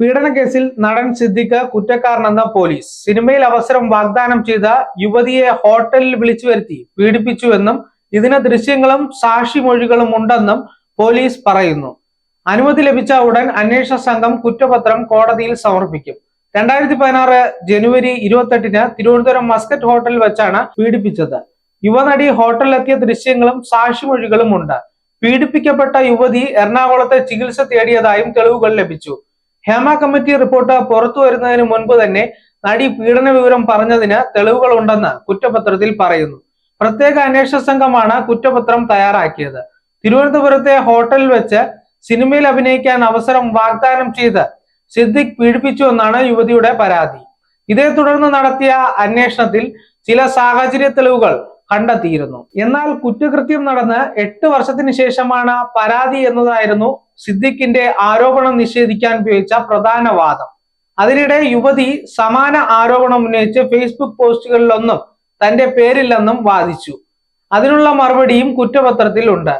പീഡനക്കേസിൽ നടൻ സിദ്ദിഖ് കുറ്റക്കാരനെന്ന പോലീസ്. സിനിമയിൽ അവസരം വാഗ്ദാനം ചെയ്ത യുവതിയെ ഹോട്ടലിൽ വിളിച്ചു വരുത്തി പീഡിപ്പിച്ചുവെന്നും ഇതിന് ദൃശ്യങ്ങളും സാക്ഷിമൊഴികളും ഉണ്ടെന്നും പോലീസ് പറയുന്നു. അനുമതി ലഭിച്ച ഉടൻ അന്വേഷണ സംഘം കുറ്റപത്രം കോടതിയിൽ സമർപ്പിക്കും. രണ്ടായിരത്തി പതിനാറ് ജനുവരി ഇരുപത്തെട്ടിന് തിരുവനന്തപുരം മസ്കറ്റ് ഹോട്ടലിൽ വെച്ചാണ് പീഡിപ്പിച്ചത്. യുവനടി ഹോട്ടലിലെത്തിയ ദൃശ്യങ്ങളും സാക്ഷിമൊഴികളും ഉണ്ട്. പീഡിപ്പിക്കപ്പെട്ട യുവതി എറണാകുളത്തെ ചികിത്സ തേടിയതായും തെളിവുകൾ ലഭിച്ചു. ഹേമ കമ്മിറ്റി റിപ്പോർട്ട് പുറത്തു വരുന്നതിന് മുൻപ് തന്നെ നടി പീഡന വിവരം പറഞ്ഞതിന് തെളിവുകളുണ്ടെന്ന് കുറ്റപത്രത്തിൽ പറയുന്നു. പ്രത്യേക അന്വേഷണ സംഘമാണ് കുറ്റപത്രം തയ്യാറാക്കിയത്. തിരുവനന്തപുരത്തെ ഹോട്ടലിൽ വെച്ച് സിനിമയിൽ അഭിനയിക്കാൻ അവസരം വാഗ്ദാനം ചെയ്ത് സിദ്ദിഖ് പീഡിപ്പിച്ചു എന്നാണ് യുവതിയുടെ പരാതി. ഇതേ തുടർന്ന് നടത്തിയ അന്വേഷണത്തിൽ ചില സാഹചര്യ തെളിവുകൾ കണ്ടെത്തിയിരുന്നു. എന്നാൽ കുറ്റകൃത്യം നടന്ന് എട്ട് വർഷത്തിന് ശേഷമാണ് പരാതി എന്നതായിരുന്നു സിദ്ദിഖിന്റെ ആരോപണം നിഷേധിക്കാൻ ഉപയോഗിച്ച പ്രധാന വാദം. അതിനിടെ യുവതി സമാന ആരോപണം ഉന്നയിച്ച് ഫേസ്ബുക്ക് പോസ്റ്റുകളിലൊന്നും തന്റെ പേരില്ലെന്നും വാദിച്ചു. അതിനുള്ള മറുപടിയും കുറ്റപത്രത്തിൽ ഉണ്ട്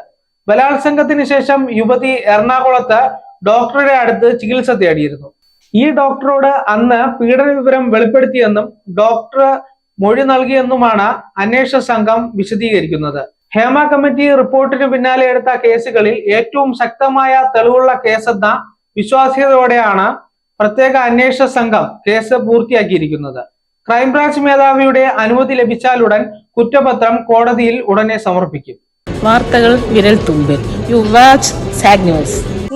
ബലാത്സംഗത്തിന് ശേഷം യുവതി എറണാകുളത്ത് ഡോക്ടറുടെ അടുത്ത് ചികിത്സ തേടിയിരുന്നു. ഈ ഡോക്ടറോട് അന്ന് പീഡന വിവരം വെളിപ്പെടുത്തിയെന്നും ഡോക്ടർ മൊഴി നൽകിയെന്നുമാണ് അന്വേഷണ സംഘം വിശദീകരിക്കുന്നത്. ഹേമ കമ്മിറ്റി റിപ്പോർട്ടിന് പിന്നാലെ എടുത്ത കേസുകളിൽ ഏറ്റവും ശക്തമായ തെളിവുള്ള കേസെന്ന വിശ്വാസ്യതയോടെയാണ് പ്രത്യേക അന്വേഷണ സംഘം കേസ് പൂർത്തിയാക്കിയിരിക്കുന്നത്. ക്രൈംബ്രാഞ്ച് മേധാവിയുടെ അനുമതി ലഭിച്ചാലുടൻ കുറ്റപത്രം കോടതിയിൽ ഉടനെ സമർപ്പിക്കും. വാർത്തകൾ വിരൽ തുമ്പിൽ. You watch zag news